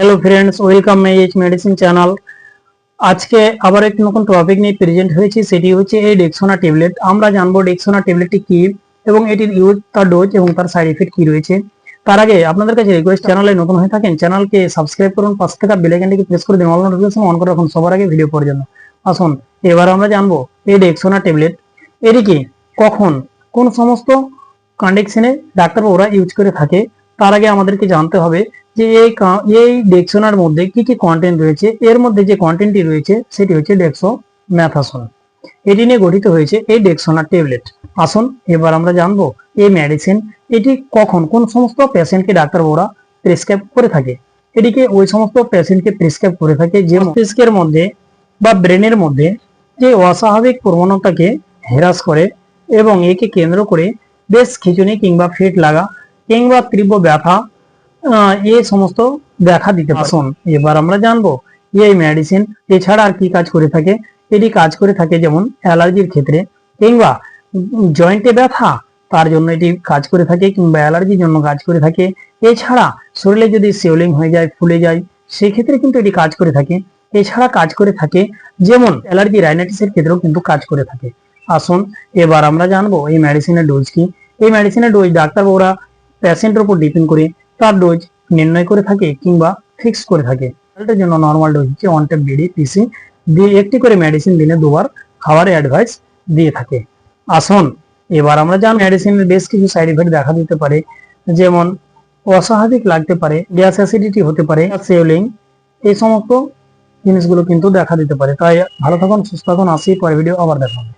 Hello friends welcome my H medicine channel আজকে আবার একটি নতুন টপিক নিয়ে প্রেজেন্ট হয়েছি, সেটি হচ্ছে এই ডেক্সোনা ট্যাবলেট আমরা জানব ডেক্সোনা ট্যাবলেটটি কি এবং এটির ইউজ তার ডোজ এবং তার সাইড এফেক্ট কি রয়েছে। তার আগে আপনাদের কাছে রিকোয়েস্ট চ্যানেলে নতুন হয়ে থাকেন চ্যানেলকে সাবস্ক্রাইব করুন, পাশে থাকা বেল আইকনটিকে প্রেস করে দিন অল নোটিফিকেশন অন করে রাখুন সবার আগে ভিডিও জন্য। আসুন, এবার আমরা জানব এই ডেক্সোনা ট্যাবলেট এটিকে কখন, কোন সমস্ত কন্ডিশনে ডাক্তারবাবুরা ইউজ করে থাকে তার আগে আমাদেরকে জানতে হবে যে এই এই ডেক্সোনার মধ্যে কি কি কন্টেন্ট রয়েছে? এর মধ্যে যে কন্টেন্টটি রয়েছে, সেটি হচ্ছে ডেক্সো ম্যাথাসন এটি নিয়ে গঠিত হয়েছে এই ডেক্সোনার ট্যাবলেট আসুন, এবার আমরা জানব এই মেডিসিন এটি কখন, কোন সমস্ত পেশেন্টকে ডাক্তারবাবুরা প্রেসক্রাইব করে থাকে? এটিকে ওই সমস্ত পেশেন্টকে প্রেসক্রাইব করে থাকে যে মস্তিষ্কের মধ্যে বা ব্রেনের মধ্যে যে অস্বাভাবিক প্রবণতাকে হ্রাস করে এবং একে কেন্দ্র করে বেশ খিচুনি কিংবা ফিট লাগা কিংবা তীব্র ব্যথা আহ, এই সমস্ত দেখা দিতে পারে। আসুন। এবার আমরা জানব এই মেডিসিন এছাড়া আর কি কাজ করে থাকে? এটি কাজ করে থাকে যেমন অ্যালার্জির ক্ষেত্রে কিংবা জয়েন্টে ব্যথা তার জন্য এটি কাজ করে থাকে কিংবা অ্যালার্জির জন্য কাজ করে থাকে। এছাড়া শরীরে যদি সিওলিং হয়ে যায় ফুলে যায় সেক্ষেত্রে কিন্তু এটি কাজ করে থাকে। এছাড়া কাজ করে থাকে যেমন অ্যালার্জি রাইনাইটিসের ক্ষেত্রেও কিন্তু কাজ করে থাকে। আসুন এবার আমরা জানব এই মেডিসিনের ডোজ কি? এই মেডিসিনের ডোজ ডাক্তারবাবুরা পেশেন্টের উপর ডিপেন্ড করে তার ডোজ নির্ণয় করে থাকে কিংবা ফিক্স করে থাকে। এটার জন্য নর্মাল ডোজ হচ্ছে ওয়ান টেপ বিডি পিসি দিয়ে একটি করে মেডিসিন দিনে দুবার খাওয়ার অ্যাডভাইস দিয়ে থাকে। আসুন, এবার আমরা জান মেডিসিনের বেশ কিছু সাইড এফেক্ট দেখা দিতে পারে। যেমন, অস্বাভাবিক লাগতে পারে, গ্যাস অ্যাসিডিটি হতে পারে সেলিং এই সমস্ত জিনিসগুলো কিন্তু দেখা দিতে পারে। তাই ভালো থাকুন, সুস্থ থাকুন, আসি পরে ভিডিও আবার দেখা হবে।